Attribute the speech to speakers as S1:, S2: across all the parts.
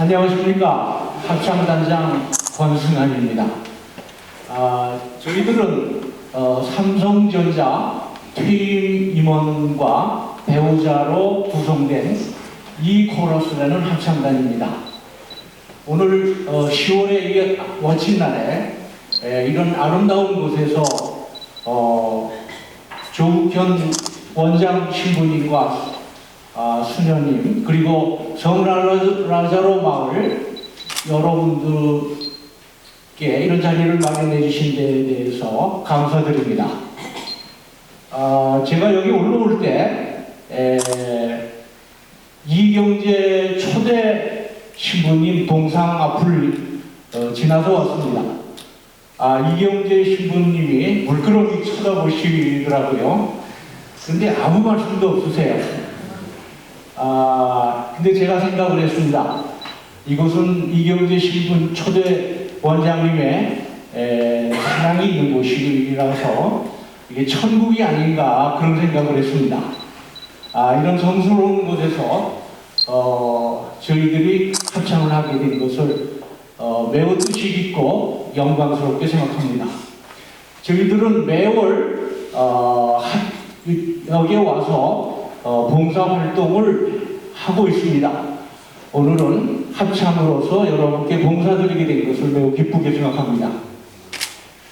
S1: 안녕하십니까. 합창단장 권승환입니다. 아, 저희들은 어, 삼성전자 퇴임 임원과 배우자로 구성된 이 코러스라는 합창단입니다. 오늘 어, 10월의 이 멋진 날에 에, 이런 아름다운 곳에서 어, 조욱현 원장 신부님과 아, 수녀님 그리고 성라자로 마을 여러분들께 이런 자리를 마련해 주신 데에 대해서 감사드립니다. 아, 제가 여기 올라올 때 에, 이경재 초대 신부님 동상 앞을 어, 지나서 왔습니다. 아, 이경재 신부님이 물끄러미 쳐다보시더라고요. 근데 아무 말씀도 없으세요. 아, 근데 제가 생각을 했습니다. 이곳은 이경재 신분 초대 원장님의 에, 사랑이 있는 곳이라서 이게 천국이 아닌가 그런 생각을 했습니다. 아, 이런 성스러운 곳에서 어, 저희들이 합창을 하게 된 것을 어, 매우 뜻이 있고 영광스럽게 생각합니다. 저희들은 매월 어, 하- 여기에 와서 어, 봉사 활동을 하고 있습니다. 오늘은 합창으로서 여러분께 봉사드리게 된 것을 매우 기쁘게 생각합니다.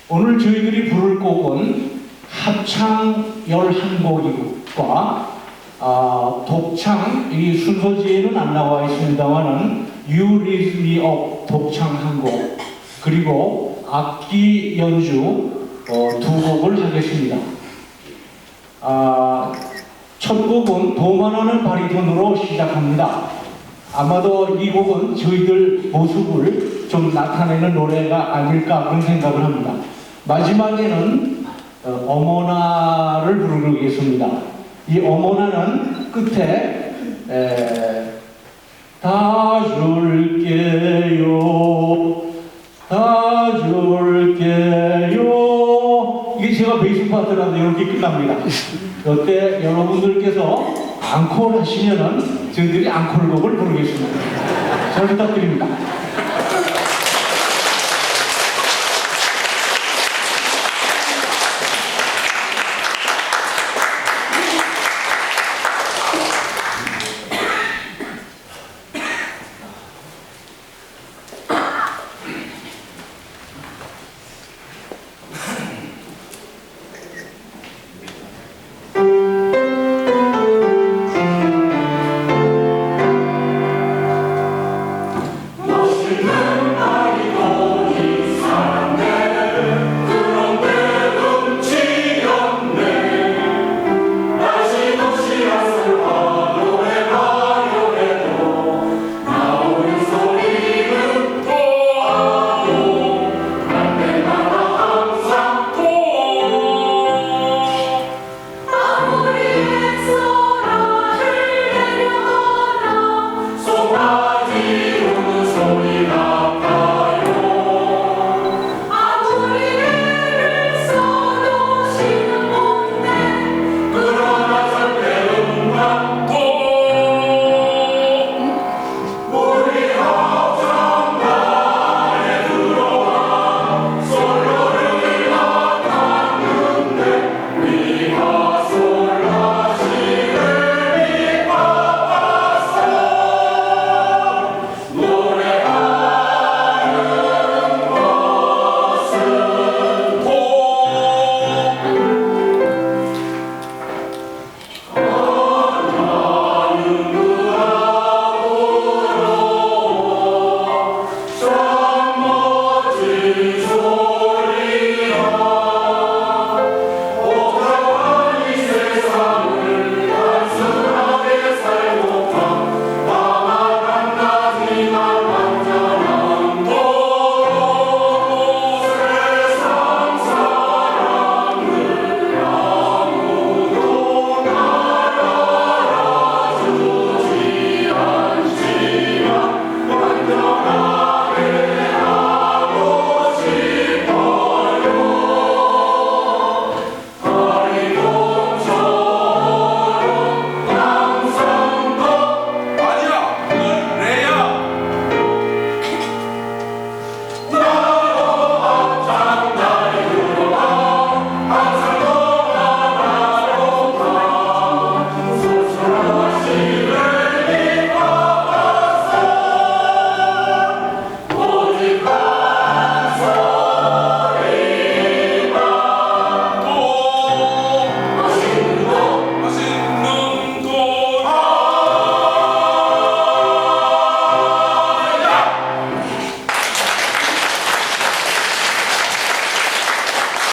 S1: 오늘 저희들이 부를 곡은 합창 11곡과 아, 독창, 이 순서지에는 안 나와 있습니다만은 You Raise Me Up 독창 한 곡, 그리고 악기 연주 어, 두 곡을 하겠습니다. 아, 첫 곡은 도만하는 바리톤으로 시작합니다. 아마도 이 곡은 저희들 모습을 좀 나타내는 노래가 아닐까 그런 생각을 합니다. 마지막에는 어, 어머나를 부르겠습니다. 이 어머나는 끝에 에, 다 줄게요 다 줄게요 이게 제가 베이스 파트라도 이렇게 끝납니다. 그때 여러분들께서 앙콜 하시면은 저희들이 앙콜곡을 부르겠습니다. 잘 부탁드립니다.